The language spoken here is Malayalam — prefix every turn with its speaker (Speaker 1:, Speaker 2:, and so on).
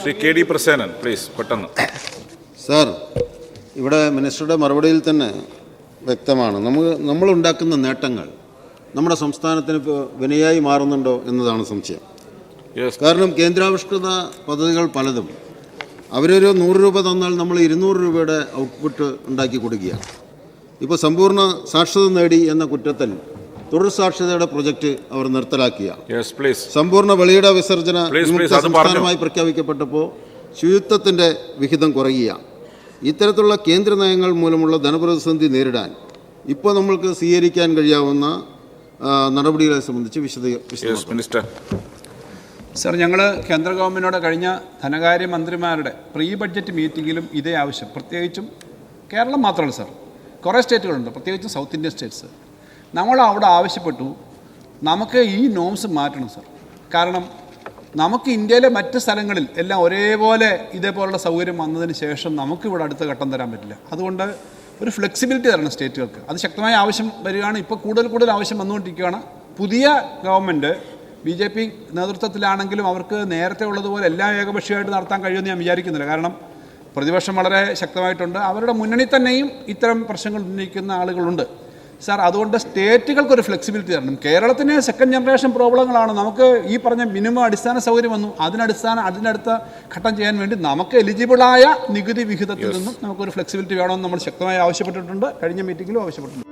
Speaker 1: Shri K D Prasenan please പെട്ടെന്ന്.
Speaker 2: സാർ ഇവിടെ മിനിസ്റ്ററുടെ മറുപടിയിൽ തന്നെ വ്യക്തമാണ്. നമ്മൾ നമ്മളുണ്ടാക്കുന്ന നേട്ടങ്ങൾ നമ്മുടെ സംസ്ഥാനത്തിന് ഇപ്പോൾ വിനയായി മാറുന്നുണ്ടോ എന്നതാണ് സംശയം. കാരണം കേന്ദ്രാവിഷ്കൃത പദ്ധതികൾ പലതും. അവരൊരു നൂറ് രൂപ തന്നാൽ നമ്മൾ ഇരുന്നൂറ് രൂപയുടെ ഔട്ട്പുട്ട് ഉണ്ടാക്കി കൊടുക്കുകയാണ്. ഇപ്പോൾ സമ്പൂർണ സാക്ഷരത നേടി എന്ന കുറ്റത്തിൽ തുടർ സാക്ഷരതയുടെ പ്രൊജക്ട് അവർ
Speaker 1: നിർത്തലാക്കിയ.
Speaker 2: സമ്പൂർണ വെളിയിട വിസർജന. സംസ്ഥാനമായി പ്രഖ്യാപിക്കപ്പെട്ടപ്പോൾ ശുചിത്വത്തിന്റെ വിഹിതം കുറയുക ഇത്തരത്തിലുള്ള കേന്ദ്ര നയങ്ങൾ മൂലമുള്ള ധനപ്രതിസന്ധി നേരിടാൻ ഇപ്പോൾ നമ്മൾക്ക് സ്വീകരിക്കാൻ കഴിയാവുന്ന നടപടികളെ സംബന്ധിച്ച് വിശദ
Speaker 1: മിനിസ്റ്റർ
Speaker 3: സർ ഞങ്ങൾ കേന്ദ്ര ഗവൺമെന്റിനോട് കഴിഞ്ഞ ധനകാര്യ മന്ത്രിമാരുടെ പ്രീ ബഡ്ജറ്റ് മീറ്റിങ്ങിലും ഇതേ ആവശ്യം. പ്രത്യേകിച്ചും കേരളം മാത്രമല്ല സർ കുറേ സ്റ്റേറ്റുകളുണ്ട്. പ്രത്യേകിച്ചും സൗത്ത് ഇന്ത്യൻ സ്റ്റേറ്റ്സ്. നമ്മൾ അവിടെ ആവശ്യപ്പെട്ടു. നമുക്ക് ഈ നോംസ് മാറ്റണം സർ. കാരണം നമുക്ക് ഇന്ത്യയിലെ മറ്റ് സ്ഥലങ്ങളിൽ എല്ലാം ഒരേപോലെ ഇതേപോലുള്ള സൗകര്യം വന്നതിന് ശേഷം നമുക്ക് ഇവിടെ അടുത്ത ഘട്ടം തരാൻ പറ്റില്ല. അതുകൊണ്ട് ഒരു ഫ്ലെക്സിബിലിറ്റി തരണം സ്റ്റേറ്റുകൾക്ക്. അത് ശക്തമായ ആവശ്യം വരികയാണ്. ഇപ്പോൾ കൂടുതൽ കൂടുതൽ ആവശ്യം വന്നുകൊണ്ടിരിക്കുകയാണ്. പുതിയ ഗവൺമെന്റ് ബി ജെ പി നേതൃത്വത്തിലാണെങ്കിലും അവർക്ക് നേരത്തെ ഉള്ളതുപോലെ എല്ലാം ഏകപക്ഷീയമായിട്ട് നടത്താൻ കഴിയുമെന്ന് ഞാൻ വിചാരിക്കുന്നില്ല. കാരണം പ്രതിപക്ഷം വളരെ ശക്തമായിട്ടുണ്ട്. അവരുടെ മുന്നണി തന്നെയും ഇത്തരം പ്രശ്നങ്ങൾ ഉന്നയിക്കുന്ന ആളുകളുണ്ട്. സാർ അതുകൊണ്ട് സ്റ്റേറ്റുകൾക്ക് ഒരു ഫ്ലെക്സിബിലിറ്റി തരണം. കേരളത്തിന് സെക്കൻഡ് ജനറേഷൻ പ്രോബ്ലങ്ങളാണ്. നമുക്ക് ഈ പറഞ്ഞ മിനിമം അടിസ്ഥാന സൗകര്യം വന്നു. അതിനടിസ്ഥാന അതിനടുത്ത ഘട്ടം ചെയ്യാൻ വേണ്ടി നമുക്ക് എലിജിബിളായ നികുതി വിഹിതത്തിൽ നിന്നും നമുക്കൊരു ഫ്ലെക്സിബിലിറ്റി വേണമെന്ന് നമ്മൾ ശക്തമായി ആവശ്യപ്പെട്ടിട്ടുണ്ട്. കഴിഞ്ഞ മീറ്റിംഗിലും ആവശ്യപ്പെട്ടിട്ടുണ്ട്.